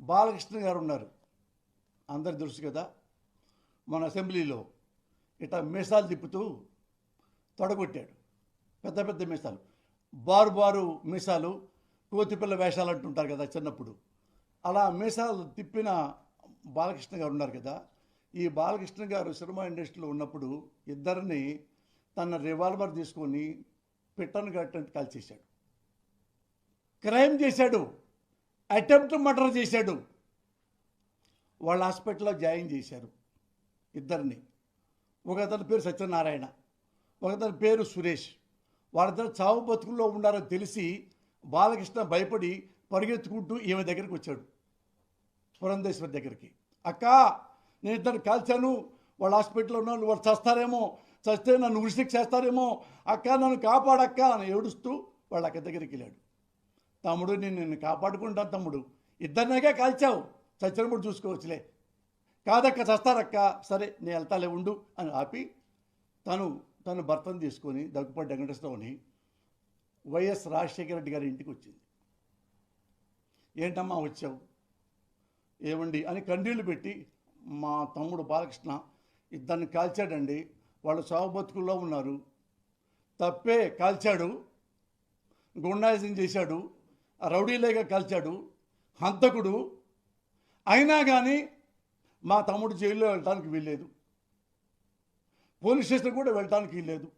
బాలకృష్ణ గారు ఉన్నారు. అందరి తెలుసు కదా. మన అసెంబ్లీలో ఇట్లా మీసాలు తిప్పుతూ తొడగొట్టాడు. పెద్ద పెద్ద మీసాలు. బారు బారు మీసాలు కోతిపిల్ల వేషాలు అంటుంటారు కదా చిన్నప్పుడు. అలా మీసాలు తిప్పిన బాలకృష్ణ గారు ఉన్నారు కదా. ఈ బాలకృష్ణ గారు సినిమా ఇండస్ట్రీలో ఉన్నప్పుడు ఇద్దరిని తన రివాల్వర్ తీసుకొని పిట్టను కట్టినట్టు కాల్చేశాడు. క్రైమ్ చేశాడు. అటెంప్ట్ మర్డర్ చేశాడు. వాళ్ళ హాస్పిటల్లో జాయిన్ చేశారు ఇద్దరిని. ఒకతని పేరు సత్యనారాయణ ఒకతని పేరు సురేష్. వాళ్ళిద్దరు చావు బతుకుల్లో ఉన్నారో తెలిసి బాలకృష్ణ భయపడి పరిగెత్తుకుంటూ ఈమె దగ్గరికి వచ్చాడు. పురంధేశ్వరి దగ్గరికి. అక్క నేను ఇద్దరు కాల్చాను. వాళ్ళ హాస్పిటల్లో ఉన్నాను వాళ్ళు చస్తారేమో చస్తే నన్ను ఉరిశిక్ష చేస్తారేమో. అక్క నన్ను కాపాడక్క అని ఏడుస్తూ వాళ్ళ అక్క దగ్గరికి వెళ్ళాడు. తమ్ముడు నేను నిన్ను కాపాడుకుంటాను తమ్ముడు. ఇద్దరినేగా కాల్చావు. చచ్చినప్పుడు చూసుకోవచ్చులే. కాదక్క చస్తారక్క. సరే నేను వెళ్తాలే ఉండు అని ఆపి తను తను భర్తను తీసుకొని దగ్గుపాటి వెంకటేశ్వరరావుని వైఎస్ రాజశేఖర రెడ్డి గారి ఇంటికి వచ్చింది. ఏంటమ్మా వచ్చావు? ఏమండి అని కన్నీళ్ళు పెట్టి మా తమ్ముడు బాలకృష్ణ ఇద్దరిని కాల్చాడండి. వాళ్ళు సాగు బతుకుల్లో ఉన్నారు. తప్పే కాల్చాడు. గుండాయిజం చేశాడు. రౌడీలేగా కలిచాడు హంతకుడు. అయినా కానీ మా తమ్ముడు జైల్లో వెళ్ళటానికి వీల్లేదు. పోలీస్ స్టేషన్ కూడా వెళ్ళటానికి వీల్లేదు.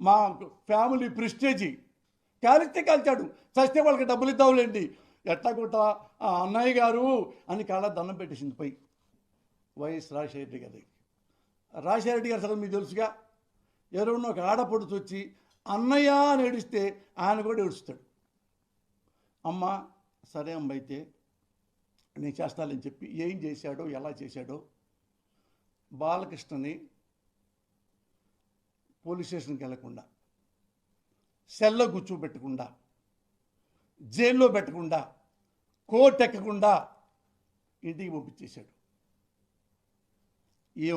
మా ఫ్యామిలీ ప్రిస్టేజీ. కాలిస్తే కాల్చాడు. చస్తే వాళ్ళకి డబ్బులు ఇద్దాంలేండి. ఎట్లా కొట్ట ఆ అన్నయ్య గారు అని కాళ్ళ దండం పెట్టేసింది పై వైఎస్ రాజశేఖర రెడ్డి గారి రాజశేఖర రెడ్డి గారు సరే మీకు తెలుసుగా ఎవరైనా ఒక ఆడపడుచు వచ్చి అన్నయ్య అని ఏడిస్తే ఆయన కూడా ఏడుస్తాడు. అమ్మ సరే అమ్మ అయితే నేను చేస్తానని చెప్పి ఏం చేశాడో ఎలా చేశాడో బాలకృష్ణని పోలీస్ స్టేషన్కి వెళ్ళకుండా సెల్లో కూర్చోబెట్టకుండా జైల్లో పెట్టకుండా కోర్టు ఎక్కకుండా ఇంటికి పంపించేశాడు. ఈ